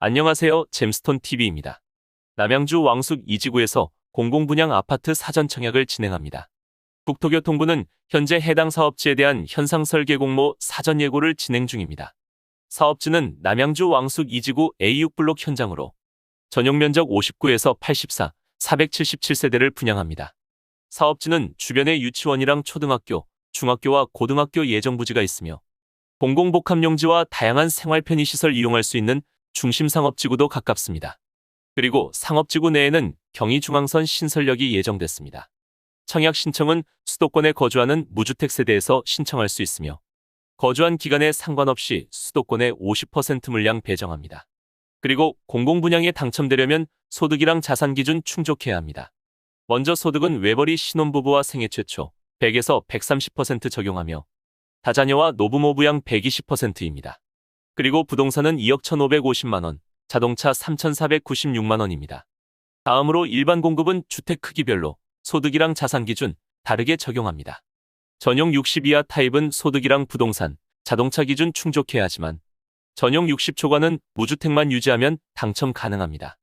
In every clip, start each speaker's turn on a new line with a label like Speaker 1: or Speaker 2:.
Speaker 1: 안녕하세요. 잼스톤 TV입니다. 남양주 왕숙 이지구에서 공공분양 아파트 사전 청약을 진행합니다. 국토교통부는 현재 해당 사업지에 대한 현상 설계 공모 사전 예고를 진행 중입니다. 사업지는 남양주 왕숙 이지구 A6블록 현장으로 전용 면적 59에서 84, 477세대를 분양합니다. 사업지는 주변에 유치원이랑 초등학교, 중학교와 고등학교 예정 부지가 있으며 공공복합용지와 다양한 생활 편의시설 이용할 수 있는 중심 상업지구도 가깝습니다. 그리고 상업지구 내에는 경의중앙선 신설역이 예정됐습니다. 청약 신청은 수도권에 거주하는 무주택 세대에서 신청할 수 있으며 거주한 기간에 상관없이 수도권의 50% 물량 배정합니다. 그리고 공공분양에 당첨되려면 소득이랑 자산 기준 충족해야 합니다. 먼저 소득은 외벌이 신혼부부와 생애 최초 100에서 130% 적용하며 다자녀와 노부모 부양 120%입니다. 그리고 부동산은 2억 1,550만 원, 자동차 3,496만 원입니다. 다음으로 일반 공급은 주택 크기별로 소득이랑 자산 기준 다르게 적용합니다. 전용 60 이하 타입은 소득이랑 부동산, 자동차 기준 충족해야 하지만 전용 60 초과는 무주택만 유지하면 당첨 가능합니다.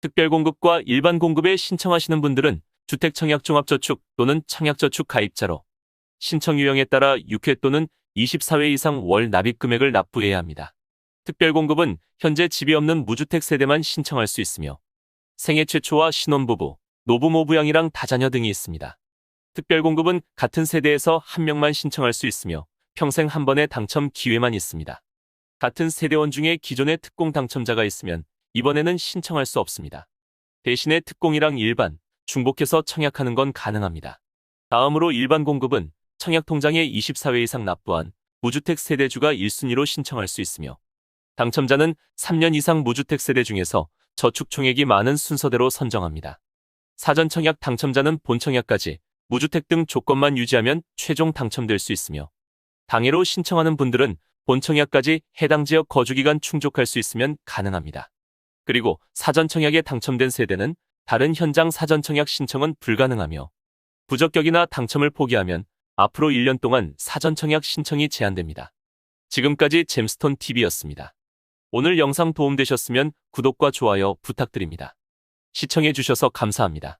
Speaker 1: 특별 공급과 일반 공급에 신청하시는 분들은 주택청약종합저축 또는 청약저축 가입자로 신청 유형에 따라 6회 또는 24회 이상 월 납입 금액을 납부해야 합니다. 특별공급은 현재 집이 없는 무주택 세대만 신청할 수 있으며 생애 최초와 신혼부부, 노부모 부양이랑 다자녀 등이 있습니다. 특별공급은 같은 세대에서 한 명만 신청할 수 있으며 평생 한 번의 당첨 기회만 있습니다. 같은 세대원 중에 기존의 특공 당첨자가 있으면 이번에는 신청할 수 없습니다. 대신에 특공이랑 일반, 중복해서 청약하는 건 가능합니다. 다음으로 일반 공급은 청약통장에 24회 이상 납부한 무주택 세대주가 1순위로 신청할 수 있으며 당첨자는 3년 이상 무주택 세대 중에서 저축 총액이 많은 순서대로 선정합니다. 사전 청약 당첨자는 본 청약까지 무주택 등 조건만 유지하면 최종 당첨될 수 있으며 당해로 신청하는 분들은 본 청약까지 해당 지역 거주기간 충족할 수 있으면 가능합니다. 그리고 사전 청약에 당첨된 세대는 다른 현장 사전 청약 신청은 불가능하며 부적격이나 당첨을 포기하면 앞으로 1년 동안 사전 청약 신청이 제한됩니다. 지금까지 잼스톤 TV였습니다. 오늘 영상 도움되셨으면 구독과 좋아요 부탁드립니다. 시청해주셔서 감사합니다.